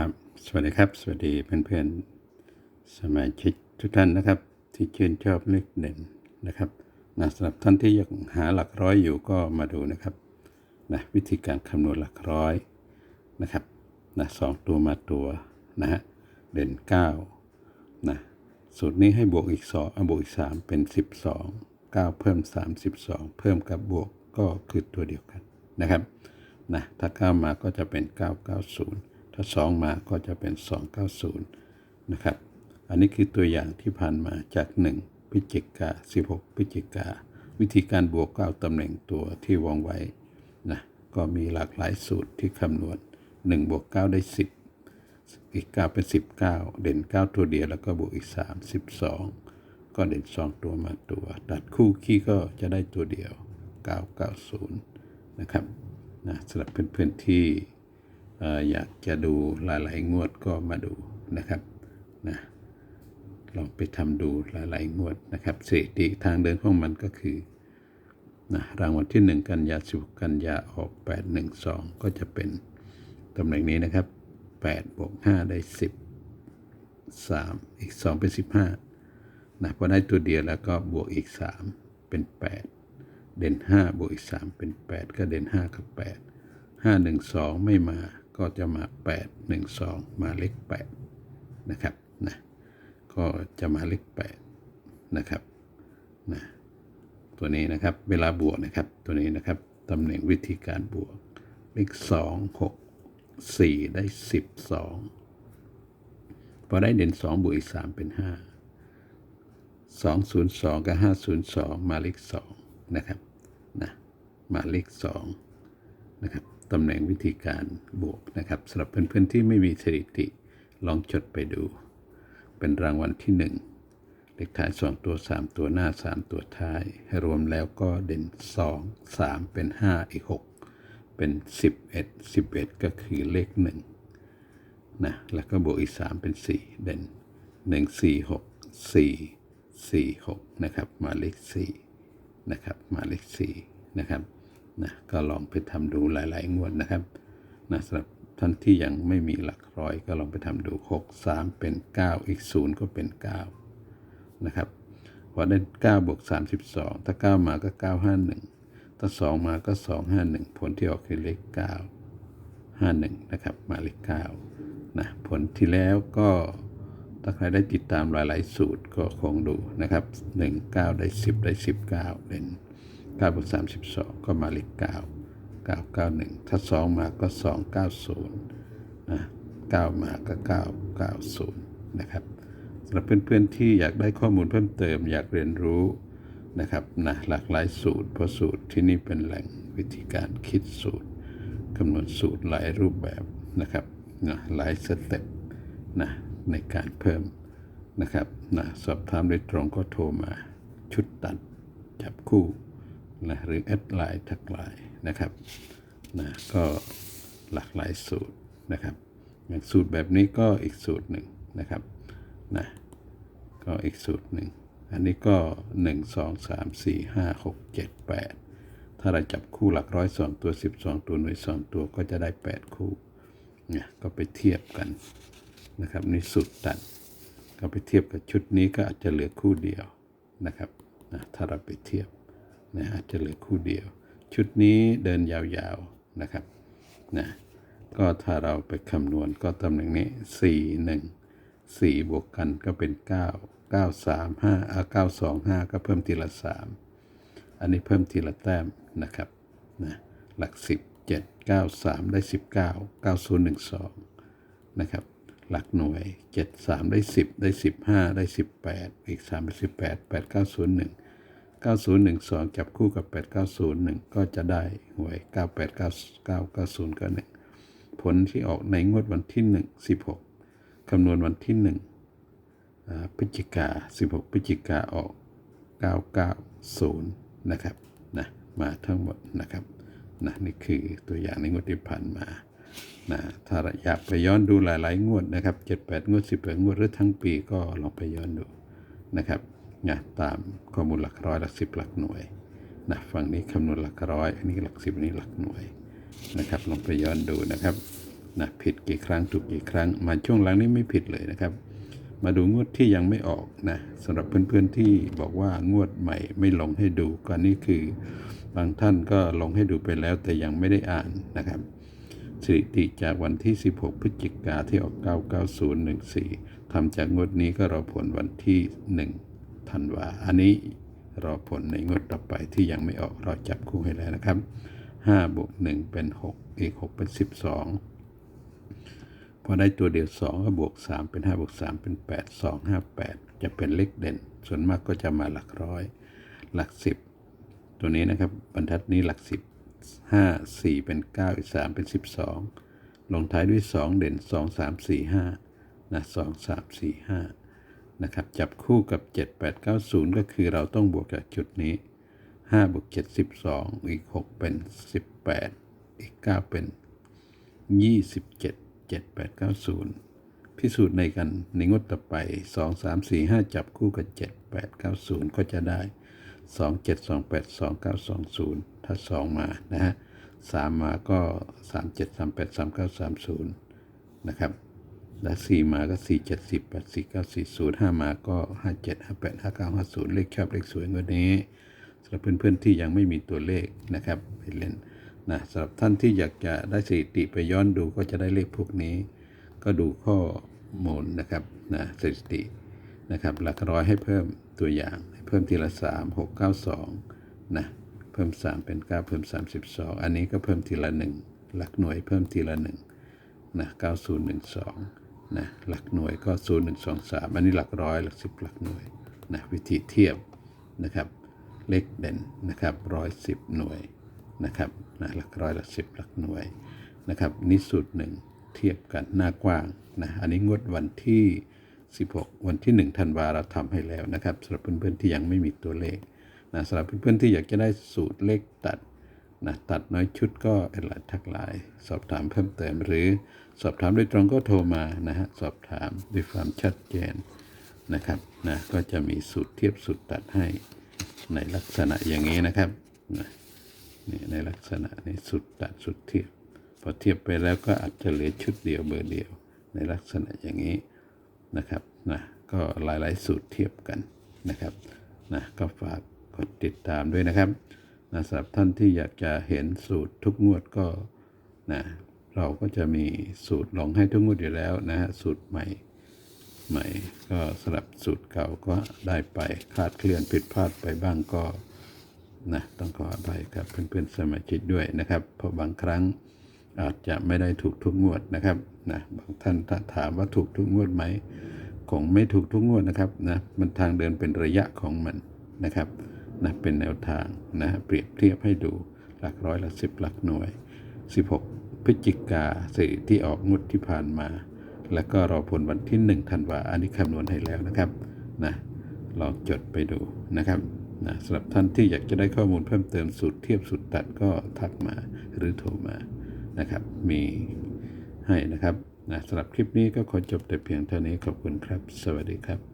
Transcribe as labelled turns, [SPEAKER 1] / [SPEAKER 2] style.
[SPEAKER 1] ครับ สวัสดีครับ สวัสดีเพื่อนๆ สมาชิกทุกท่านนะครับ ที่ชื่นชอบเลขเด่นนะครับนะสำหรับท่านที่ยังหาหลักร้อยอยู่ก็มาดูนะครับนะวิธีการคำนวณหลักร้อยนะครับนะสองตัวมาตัวนะฮะเด่นเก้านะสูตรนี้ให้บวกอีกสองบวกอีกสามเป็นสิบสองเก้าเพิ่มสามสิบสองเพิ่มกับบวกก็คือตัวเดียวกันนะครับนะถ้าเก้ามาก็จะเป็น 990 ถ้า 2 มาก็จะเป็น 290 นะครับ อันนี้คือตัวอย่างที่ผ่านมาจาก 1พิจิกา 16พิจิกา วิธีการบวกก็เอาตำแหน่งตัวที่วางไว้นะก็มีหลากหลายสูตรที่คำนวณ 1 บวก 9 ได้ 10 อีก 9 เป็น 19 เด่น 9 ตัวเดียวแล้วก็บวกอีก 3 12 ก็เด่น 2 ตัวมาตัว ตัดคู่ขี้ก็จะได้ตัวเดียว 990 นะครับนะสำหรับเพื่อนๆที่ อยากจะดูหลายๆงวดก็มาดูนะครับนะลองไปทำดูหลายๆงวดนะครับสถิติทางเดินของมันก็คือนะรางวัลที่ 1 กันยาสิบกันยาออก 8 1 2 ก็จะเป็นตำแหน่งนี้นะครับ8บวก5ได้ 10 3 อีก 2 เป็น 15นะพอได้ตัวเดียวแล้วก็บวกอีก 3 เป็น 8 เด่น 5 บวกอีก 3 เป็น 8 ก็เด่น 5 กับ 8 5 1 2 ไม่มา ก็จะมา 8 1 2 มาเลข8นะครับนะก็จะมาเลข8นะครับนะตัวนี้นะครับเวลาบวกนะครับตัวนี้นะครับตำแหน่งวิธีการบวก เลข 2 6 4 ได้ 12 พอได้เด่น 2 บวกอีก 3 เป็น 5 202 กับ 502 มาเลข 2 นะครับนะมาเลข 2 นะครับ ตำแหน่งวิธีการบวกนะครับสำหรับเพื่อนๆที่ไม่มีสถิติ ลองจดไปดู เป็นรางวัลที่ 1 เลขท้าย 2 ตัว 3 ตัวหน้า 3 ตัวท้าย รวมแล้วก็เด่น 2 3 เป็น 5 อีก 6 เป็น 11 11 ก็คือเลข 1 นะ แล้วก็บวกอีก 3 เป็น 4 เด่น 1 4 6 4 4 6 นะครับ มาเลข 4 นะครับ มาเลข 4 นะครับ นะก็ลองไปทำดูหลาย ๆ งวดนะครับนะสำหรับท่านที่ยังไม่มีหลักร้อยก็ลองไปทำดู 6 3 เป็น 9 อีก 0 ก็เป็น 9 นะครับพอได้9บวก32 ถ้า 9 มาก็ 951 ถ้า 2 มาก็ 251 ผลที่ออกคือเลข 9 51 นะครับ มาเลข 9 นะ ผลที่แล้วก็ถ้าใครได้ติดตามหลาย ๆ สูตรก็คงดูนะครับ 1 9 ได้ 10 ได้ 19เป็น 9บวก32 ก็มาเลข9 991 ถ้า 2 มาก็ 290นะ9มาก็ 990 นะครับสำหรับเพื่อนๆที่อยากได้ข้อมูลเพิ่มเติมอยากเรียนรู้นะครับนะหลากหลายสูตรเพราะสูตรที่นี่เป็นแหล่งวิธีการคิดสูตรคำนวณสูตรหลายรูปแบบนะครับนะหลายสเต็ปนะในการเพิ่มนะครับนะสอบถามโดยตรงก็โทรมาชุดตัดจับคู่ นะหรือแอดไลน์ทักไลน์นะครับนะก็หลากหลายสูตรนะครับอย่างสูตรแบบนี้ก็อีกสูตรหนึ่งนะครับนะก็อีกสูตรหนึ่งอันนี้ก็ 1 2 3 4 5 6 7 8 ถ้าเราจับคู่หลักร้อยสองตัว 12 ตัวหน่วยสองตัวก็จะได้ 8 คู่เนี่ยก็ไปเทียบกันนะครับนี่สูตรตัดก็ไปเทียบกับชุดนี้ก็อาจจะเหลือคู่เดียวนะครับนะถ้าเราไปเทียบ นะอาจจะเหลือคู่เดียว ชุดนี้เดินยาวๆนะครับนะก็ถ้าเราไปคำนวณก็ตำแหน่งนี้ 4 1 4 บวกกันก็เป็น 9 9 3 5อ่า9 2 5 ก็เพิ่มทีละ 3 อันนี้เพิ่มทีละแต้มนะครับนะหลัก 10 7 9 3 ได้ 19 90 12นะครับหลักหน่วย 7 3 ได้ 10 ได้ 15 ได้ 18 อีก3เป็น18 8 9 0 1 9012 จับคู่กับ 8901 ก็จะได้หวย 989990ก็1ผลที่ออกในงวดวันที่ 1 16 คำนวณวันที่1อ่าพฤศจิกา 16 พฤศจิกาออก 990 นะครับนะมาทั้งหมดนะครับนะนี่คือตัวอย่างในงวดที่ผ่านมานะถ้าอยากไปย้อนดูหลาย ๆ งวดนะครับ 7 8 งวด10งวดหรือทั้งปีก็ลองไปย้อนดูนะครับ นะตามข้อมูลหลักร้อยหลักสิบหลักหน่วยนะฝั่งนี้คำนวณหลักร้อย อันนี้หลักสิบอันนี้หลักหน่วยนะครับลองไปย้อนดูนะครับนะผิดกี่ครั้งถูกกี่ครั้ง มาช่วงหลังนี้ไม่ผิดเลยนะครับ มาดูงวดที่ยังไม่ออกนะสำหรับเพื่อนๆที่บอกว่างวดใหม่ไม่ลงให้ดูก็นี่คือบางท่านก็ลงให้ดูไปแล้วแต่ยังไม่ได้อ่านนะครับสถิติจากวันที่ 16 พฤศจิกาที่ออก 99014ทำจากงวดนี้ก็รอผลวันที่ 1 ธันวา อันนี้รอผลในงวดต่อไปที่ยังไม่ออกเราจับคู่ให้แล้วนะครับ5บวก1เป็น 6 อีก 6 เป็น 12 พอได้ตัวเดียว 2 ก็บวก 3 เป็น 5 บวก 3 เป็น 8 2 5 8 จะเป็นเลขเด่น ส่วนมากก็จะมาหลักร้อย หลัก 10 ตัวนี้นะครับ บรรทัดนี้หลัก 10 5 4 เป็น 9 อีก 3 เป็น 12 ลงท้ายด้วย 2 เด่น 2 3 4 5นะ2 3 4 5 นะครับจับคู่กับ 7 8 9 0 ก็คือเราต้องบวกจากจุดนี้ 5 บวก 7 12 อีก 6 เป็น 18 อีก 9 เป็น 27 7 8 9 0 พิสูจน์ในกันในงวดต่อไป 2 3 4 5 จับคู่กับ 7 8 9 0 ก็จะได้ 2 7 2 8 2 9 2 0ถ้า 2 มานะฮะ3มาก็ 3 7 3 8 3 9 3 0 นะครับ และ4มาก็4 7 4 8 4 9 4 0 5มาก็5 7 5 8 5 9 5 0เลขชอบเลขสวยงวดนี้สำหรับเพื่อนๆที่ยังไม่มีตัวเลขนะครับไปเล่นนะสำหรับท่านที่อยากจะได้สถิติไปย้อนดูก็จะได้เลขพวกนี้ ก็ดูข้อมูลนะครับนะสถิตินะครับหลักร้อยให้เพิ่มตัวอย่างเพิ่มทีละ 3 6 9 2นะเพิ่ม 3 เป็น 9 เพิ่ม 32 อันนี้ก็เพิ่มทีละ 1 หลักหน่วยเพิ่มทีละ1นะ9012 นะหลักหน่วยก็ 0123 อันนี้หลักร้อยหลักสิบหลักหน่วยนะวิธีเทียบนะครับ เลขเด่นนะครับร้อยสิบหน่วยนะครับนะหลักร้อยหลักสิบหลักหน่วยนะครับนี่สูตรหนึ่งเทียบกันหน้ากว้างนะอันนี้งวดวันที่ 16 วันที่ 1 ธันวาเราทำให้แล้วนะครับสำหรับเพื่อนๆที่ยังไม่มีตัวเลขนะสำหรับเพื่อนๆที่อยากจะได้สูตรเลขตัด นะตัดน้อยชุดก็แอดไลน์ทักไลน์สอบถามเพิ่มเติม หรือสอบถามโดยตรงก็โทรมานะฮะสอบถามด้วยความชัดเจนนะครับนะก็จะมีสูตรเทียบสูตรตัดให้ในลักษณะอย่างนี้นะครับนะนี่ในลักษณะนี้สูตรตัดสูตรเทียบ พอเทียบไปแล้วก็อาจจะเหลือชุดเดียวเบอร์เดียว ในลักษณะอย่างนี้นะครับนะก็หลายๆสูตรเทียบกันนะครับนะก็ฝากกดติดตามด้วยนะครับ นะสำหรับท่านที่อยากจะเห็นสูตรทุกงวดก็นะเราก็จะมีสูตรลงให้ทุกงวดอยู่แล้วนะฮะสูตรใหม่ใหม่ ก็สลับสูตรเก่าก็ได้ไปคลาดเคลื่อนผิดพลาดไปบ้างก็นะต้องขออภัยกับเพื่อนๆสมาชิกด้วยนะครับ เพราะบางครั้งอาจจะไม่ได้ถูกทุกงวดนะครับนะบางท่านถ้าถามว่าถูกทุกงวดไหมคงไม่ถูกทุกงวดนะครับนะมันทางเดินเป็นระยะของมันนะครับ นะเป็นแนวทางนะเปรียบเทียบให้ดูหลักร้อยหลักสิบหลักหน่วย 16 พฤศจิกาสี่ที่ออกงวดที่ผ่านมา แล้วก็รอผลวันที่1ธันวาอันนี้คำนวณให้แล้วนะครับนะลองจดไปดูนะครับนะสำหรับท่านที่อยากจะได้ข้อมูลเพิ่มเติมสูตรเทียบสูตรตัดก็ทักมาหรือโทรมานะครับ มีให้นะครับนะสำหรับคลิปนี้ก็ขอจบแต่เพียงเท่านี้ขอบคุณครับ สวัสดีครับ